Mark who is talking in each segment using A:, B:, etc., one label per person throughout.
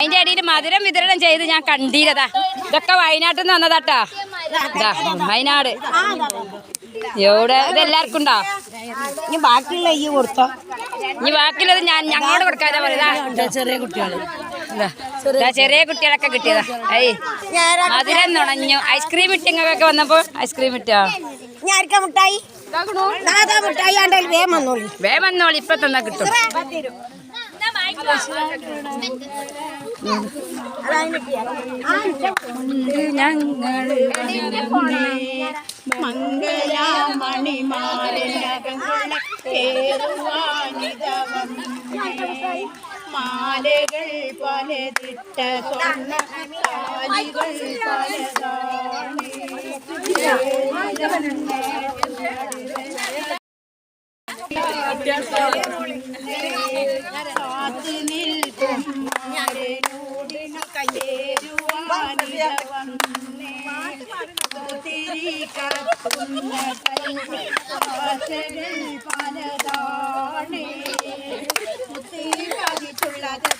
A: അതിന്റെ അടിയിൽ മധുരം വിതരണം ചെയ്ത് ഞാൻ കണ്ടീരതാ. ഇതൊക്കെ വയനാട്ടിൽ നിന്ന് വന്നതാട്ടാ. ഇതാ, വയനാട്. എവിടെ? ഇത് എല്ലാവർക്കും ഉണ്ടോ?
B: ഇനി ബാക്കിയുള്ള ഈ കൊടുത്തോ.
A: ഇനി ബാക്കിയുള്ളത് ഞാൻ ഞങ്ങളോട് കൊടുക്കാതെ പറയുന്നത്
B: ചെറിയ കുട്ടികൾ
A: ചെറിയ കുട്ടികളൊക്കെ കിട്ടിയതാ. ഐ മധുരം നുണഞ്ഞു. ഐസ്ക്രീം ഇട്ടിങ്ങൊക്കെ വന്നപ്പോ ഐസ്ക്രീം ഇട്ടാ?
B: ഞാൻ മുട്ടായി മുട്ടായി
A: വേ വന്നോളി. ഇപ്പൊ തന്നെ കിട്ടും.
C: മാലകൾ പലതിട്ട സ്വർണ കാലികൾ പലതാണ് കാത്തു നിൽക്കും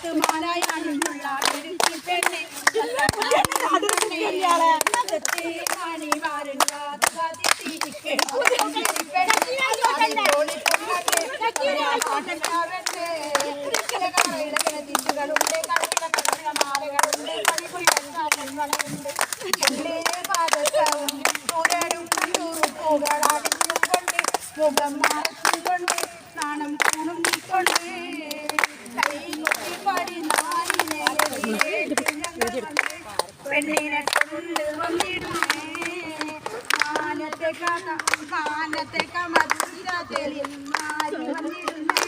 C: തത്തുമാലയാണുള്ള പെണ്ണെ മുഖം മാറ്റിക്കൊണ്ട് നാണം കൂണും കൊണ്ട് കൈ പെണ്ണിനെ കൊണ്ട് വന്നിടുന്നേ. മാനത്തെ മാനത്തെ കമതിരത്തിൽ മാറി വന്നിടുന്നേ.